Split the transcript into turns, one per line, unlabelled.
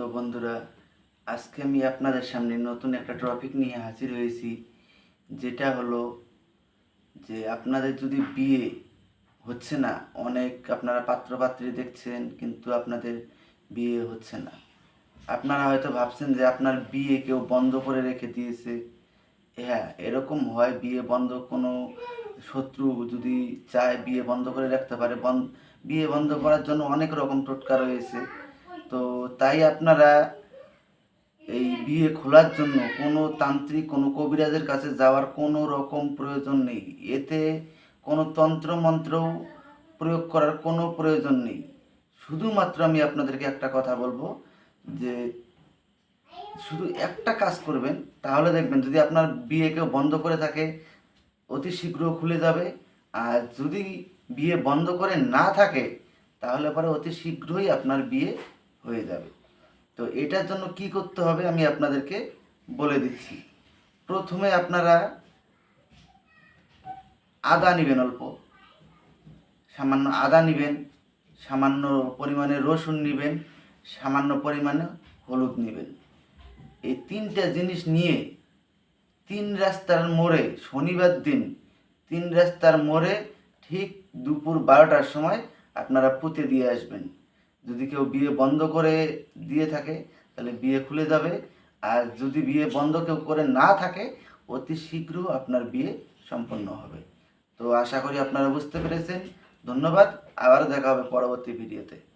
তো বন্ধুরা, আজকে আমি আপনাদের সামনে নতুন একটা টপিক নিয়ে হাজির হয়েছি, যেটা হলো যে আপনাদের যদি বিয়ে হচ্ছে না, অনেক আপনারা পাত্রপাত্রী দেখছেন, কিন্তু আপনাদের বিয়ে হচ্ছে না। আপনারা হয়তো ভাবছেন যে আপনার বিয়ে কেউ বন্ধ করে রেখে দিয়েছে। হ্যাঁ এরকম হয় বিয়ে বন্ধ, কোনো শত্রু যদি চায় বিয়ে বন্ধ করে রাখতে পারে বিয়ে বন্ধ করার জন্য অনেক রকম টোটকা রয়েছে। তো তাই আপনারা এই বিয়ে খোলার জন্য কোনো তান্ত্রিক, কোনো কবিরাজের কাছে যাওয়ার কোনো রকম প্রয়োজন নেই। এতে কোনো তন্ত্র মন্ত্র প্রয়োগ করার কোনো প্রয়োজন নেই। শুধুমাত্র আমি আপনাদেরকে একটা কথা বলব যে শুধু একটা কাজ করবেন, তাহলে দেখবেন যদি আপনার বিয়ে কেউ বন্ধ করে থাকে, অতি শীঘ্র খুলে যাবে। আর যদি বিয়ে বন্ধ করে না থাকে, তাহলে পরে অতি শীঘ্রই আপনার বিয়ে হয়ে যাবে। তো এটার জন্য কি করতে হবে আমি আপনাদেরকে বলে দিচ্ছি। প্রথমে আপনারা আদা নেবেন অল্প। সামান্য আদা নেবেন, সামান্য পরিমাণে রসুন নেবেন, সামান্য পরিমাণে হলুদ নেবেন। এই তিনটা জিনিস নিয়ে তিন রাস্তার মোড়ে শনিবার দিন, তিন রাস্তার মোড়ে ঠিক দুপুর বারোটার সময় আপনারা পুঁতে দিয়ে আসবেন। যদি কেউ বিয়ে বন্ধ করে দিয়ে থাকে, তাহলে বিয়ে খুলে যাবে। আর যদি বিয়ে বন্ধ কেউ করে না থাকে, অতি শীঘ্র আপনার বিয়ে সম্পন্ন হবে। তো আশা করি আপনারা বুঝতে পেরেছেন। ধন্যবাদ। আবারও দেখা হবে পরবর্তী ভিডিওতে।